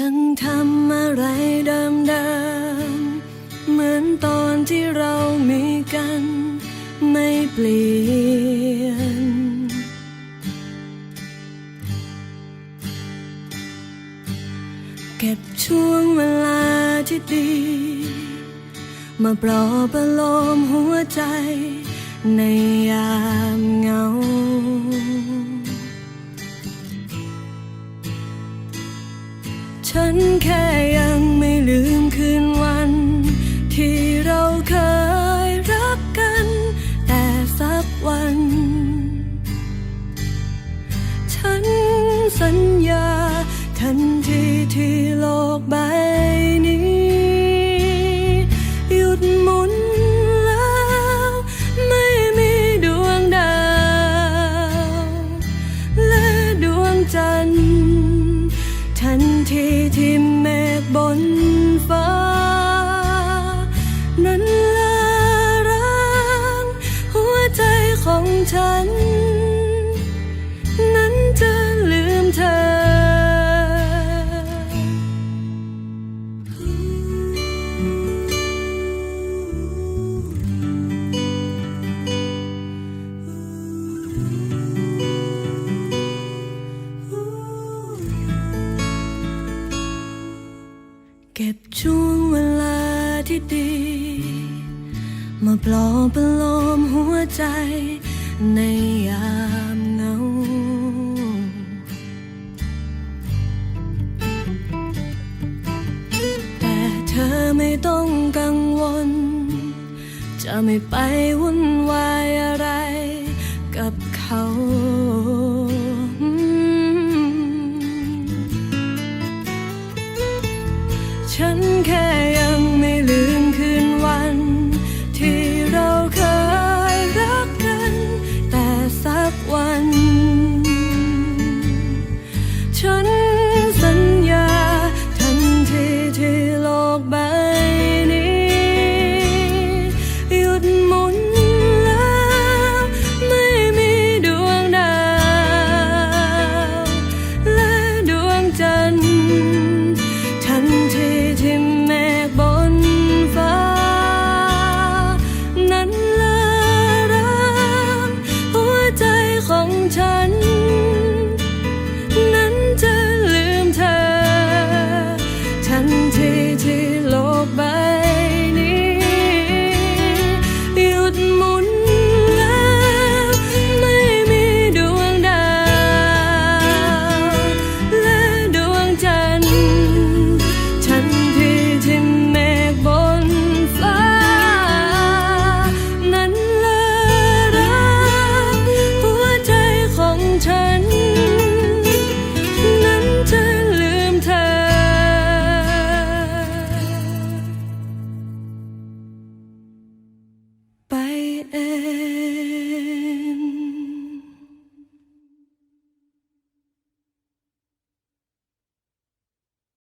ยังทำอะไรเดิมๆเหมือนตอนที่เรามีกัน ไม่เปลี่ยน เก็บช่วงเวลาที่ดี มาปลอบประโลมหัวใจในยามเหงา ฉันแค่ยังไม่ลืมคืนวัน ที่เราเคยรักกัน แต่สักวัน ฉันสัญญาทันทีที่ ของฉัน นั้นจะลืมเธอเก็บช่วงเวลาที่ดี มาปลอบประโลมหัวใจในยามเหงา แต่เธอไม่ต้องกังวล จะไม่ไปวุ่นวายอะไรกับเขา uçan